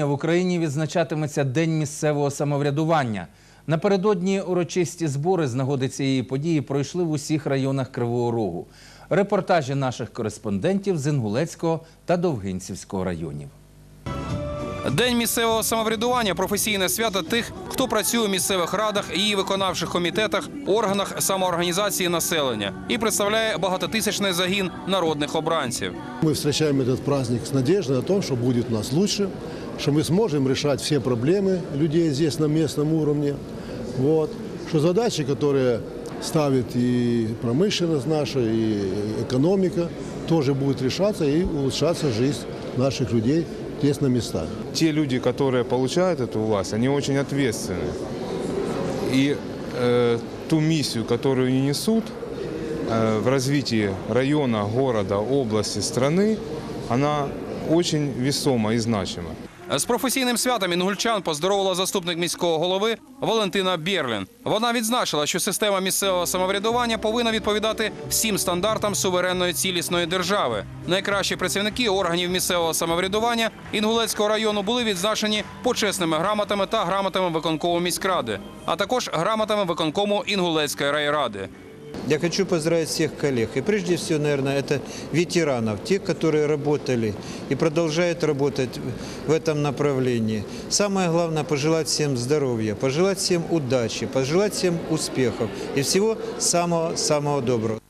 В Україні відзначатиметься День місцевого самоврядування. Напередодні урочисті збори з нагоди цієї події пройшли в усіх районах Кривого Рогу. Репортажі наших кореспондентів з Інгулецького та Довгинцівського районів. День місцевого самоврядування професійне свято тих, хто працює у місцевих радах, її виконавчих комітетах, органах самоорганізації населення і представляє багатотисячний загін народних обранців. Мы встречаем этот праздник с надеждой на том, что будет у нас лучше, что мы сможем решать все проблемы людей здесь на местном уровне. Вот. Что задачи, которые ставит и промышленность наша, и экономика, тоже будут решаться и улучшаться жизнь наших людей Здесь на местах. те люди, которые получают эту власть, они очень ответственны. И э, ту миссию, которую они несут э, в развитии района, города, области, страны, она очень весома и значима. З професійним святом інгульчан поздоровила заступник міського голови Валентина Бєрлін. Вона відзначила, що система місцевого самоврядування повинна відповідати всім стандартам суверенної цілісної держави. Найкращі працівники органів місцевого самоврядування Інгулецького району були відзначені почесними грамотами та грамотами виконкому міськради, а також грамотами виконкому Інгулецької райради. Я хочу поздравить всех коллег. И прежде всего, наверное, это ветеранов, тех, которые работали и продолжают работать в этом направлении. Самое главное – пожелать всем здоровья, пожелать всем удачи, пожелать всем успехов и всего самого-самого доброго.